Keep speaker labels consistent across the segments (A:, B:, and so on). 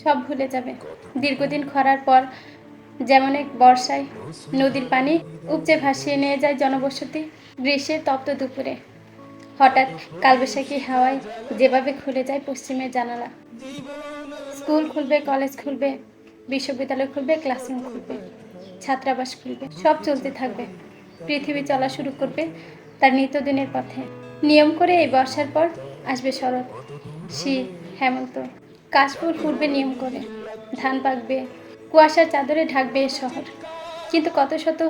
A: সব ভুলে যাবে। দীর্ঘদিন খরার পর যেমন এক বর্ষায় নদীর পানি উপচে ভাসিয়ে নিয়ে যায় জনবসতি গ্রীষ্মের তপ্ত দুপুরে। হঠাৎ কালবৈশাখী হাওয়ায় যেভাবে খুলে যায় পশ্চিমের জানালা। স্কুল খুলবে, কলেজ খুলবে, বিশ্ববিদ্যালয় খুলবে, ক্লাসরুম খুলবে, ছাত্রাবাস খুলবে, সব চলতে থাকবে। পৃথিবী চলা শুরু করবে তার নিত্যদিনের পথে। নিয়ম করে এই বর্ষার পর আসবে শরৎ, শীত, হেমন্ত। কাশফুল ফুটবে নিয়ম করে। ধান পাকবে, কুয়াশার চাদরে ঢাকবে এ শহর। কিন্তু কত শত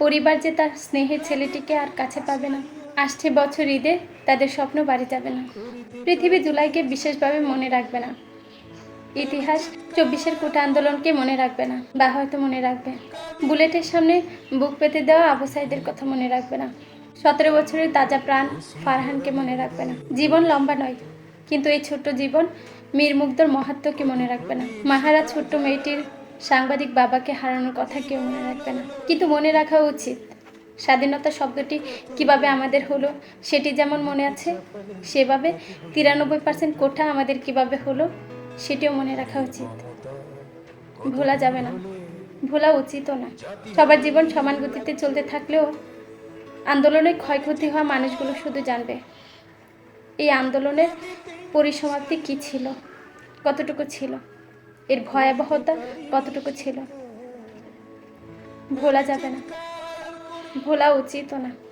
A: পরিবার যে তার স্নেহের ছেলেটিকে আর কাছে পাবে না, আসছে বছর ঈদে তাদের স্বপ্ন বাড়ি যাবে না। পৃথিবী জুলাইকে বিশেষভাবে মনে রাখবে না। ইতিহাস চব্বিশের কোটা আন্দোলনকে মনে রাখবে না, বা হয়তো মনে রাখবে। বুলেটের সামনে বুক পেতে দেওয়া আবু সাইদের কথা মনে রাখবে না। সতেরো বছরের তাজা প্রাণ ফারহানকে মনে রাখবে না। জীবন লম্বা নয়, কিন্তু এই ছোট্ট জীবন মীর মুগ্ধর মহাত্মকে মনে রাখবে না। মাহারা ছোট্ট মেয়েটির সাংবাদিক বাবাকে হারানোর কথা কেউ মনে রাখবে না। কিন্তু মনে রাখা উচিত স্বাধীনতা শব্দটি কীভাবে আমাদের হলো, সেটি যেমন মনে আছে, সেভাবে তিরানব্বই পার্সেন্ট কোঠা আমাদের কীভাবে হলো, সেটিও মনে রাখা উচিত। ভোলা যাবে না, ভোলা উচিতও না। সবার জীবন সমান গতিতে চলতে থাকলেও আন্দোলনে ক্ষয়ক্ষতি হওয়া মানুষগুলো শুধু জানবে। এই আন্দোলনের পরিসমাপ্তি কি ছিল? কতটুকু ছিল? এর ভয়াবহতা কতটুকু ছিল? ভোলা যাবে না। ভোলা উচিত না।